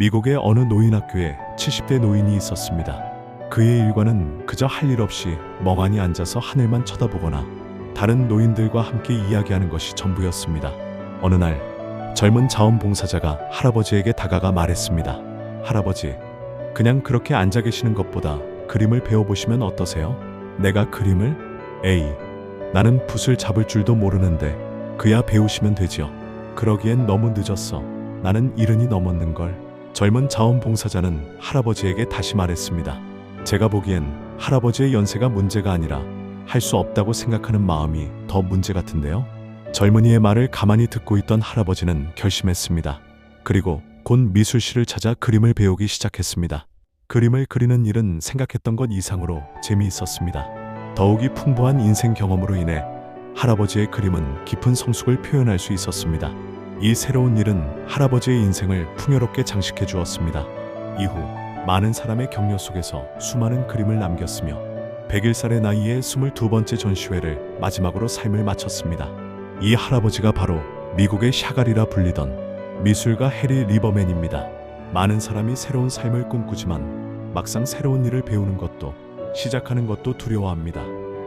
미국의 어느 노인학교에 70대 노인이 있었습니다. 그의 일과는 그저 할 일 없이 멍하니 앉아서 하늘만 쳐다보거나 다른 노인들과 함께 이야기하는 것이 전부였습니다. 어느 날 젊은 자원봉사자가 할아버지에게 다가가 말했습니다. 할아버지, 그냥 그렇게 앉아 계시는 것보다 그림을 배워보시면 어떠세요? 내가 그림을? 에이, 나는 붓을 잡을 줄도 모르는데 그야 배우시면 되지요. 그러기엔 너무 늦었어. 나는 이른이 넘었는걸. 젊은 자원봉사자는 할아버지에게 다시 말했습니다. 제가 보기엔 할아버지의 연세가 문제가 아니라 할 수 없다고 생각하는 마음이 더 문제 같은데요. 젊은이의 말을 가만히 듣고 있던 할아버지는 결심했습니다. 그리고 곧 미술실을 찾아 그림을 배우기 시작했습니다. 그림을 그리는 일은 생각했던 것 이상으로 재미있었습니다. 더욱이 풍부한 인생 경험으로 인해 할아버지의 그림은 깊은 성숙을 표현할 수 있었습니다. 이 새로운 일은 할아버지의 인생을 풍요롭게 장식해 주었습니다. 이후 많은 사람의 격려 속에서 수많은 그림을 남겼으며 101살의 나이에 22번째 전시회를 마지막으로 삶을 마쳤습니다. 이 할아버지가 바로 미국의 샤갈이라 불리던 미술가 해리 리버맨입니다. 많은 사람이 새로운 삶을 꿈꾸지만 막상 새로운 일을 배우는 것도 시작하는 것도 두려워합니다.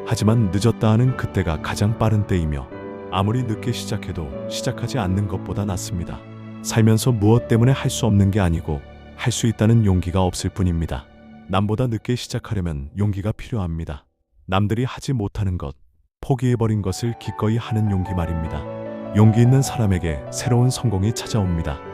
하지만 늦었다 하는 그때가 가장 빠른 때이며 아무리 늦게 시작해도 시작하지 않는 것보다 낫습니다. 살면서 무엇 때문에 할 수 없는 게 아니고 할 수 있다는 용기가 없을 뿐입니다. 남보다 늦게 시작하려면 용기가 필요합니다. 남들이 하지 못하는 것, 포기해버린 것을 기꺼이 하는 용기 말입니다. 용기 있는 사람에게 새로운 성공이 찾아옵니다.